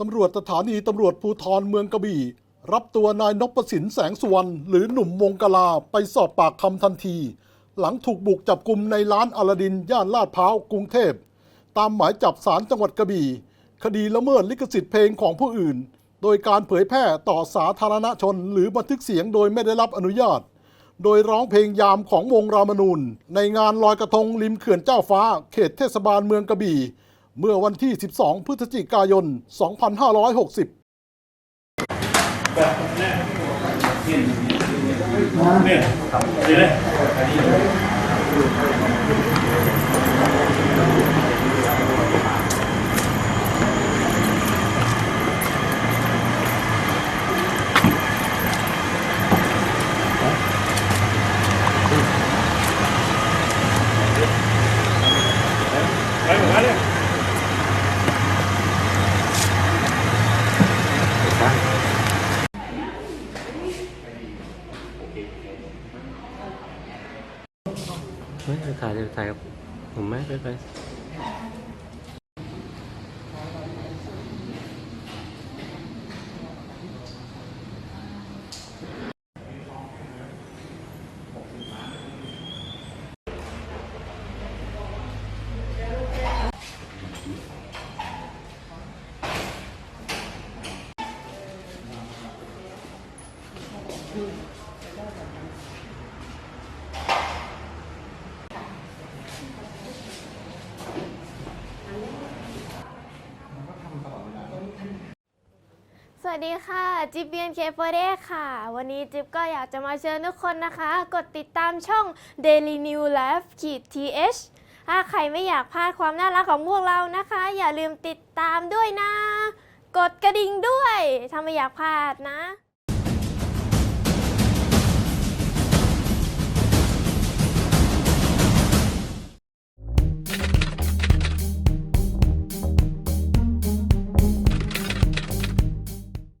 ตำรวจสถานีตำรวจภูธรเมืองกระบี่ รับตัวนายนพสินแสงสุวรรณหรือหนุ่มวงกลาไปสอบปากคำทันที หลังถูกบุกจับกลุ่มในร้านอลาดินย่านลาดพร้าวกรุงเทพ ตามหมายจับศาลจังหวัดกระบี่ คดีละเมิดลิขสิทธิ์เพลงของผู้อื่น โดยการเผยแพร่ต่อสาธารณชน หรือบันทึกเสียงโดยไม่ได้รับอนุญาต โดยร้องเพลงยามของวงรามนูนในงานลอยกระทงริมเขื่อนเจ้าฟ้า เขตเทศบาลเมืองกระบี่ เมื่อวันที่ 12 พฤศจิกายน 2560เนี่ยดีเลยไปหมดแล้วเนี่ย เฮ้ยถ่ายถ่ายกับผมไหมไปไป สวัสดีค่ะ จิ๊บเบียนเคฟเดค่ะ วันนี้จิ๊บก็อยากจะมาเชิญทุกคนนะคะ กดติดตามช่อง Daily New Life ขีด th ถ้าใครไม่อยากพลาดความน่ารักของพวกเรานะคะ อย่าลืมติดตามด้วยนะ กดกระดิ่งด้วย ถ้าไม่อยากพลาดนะ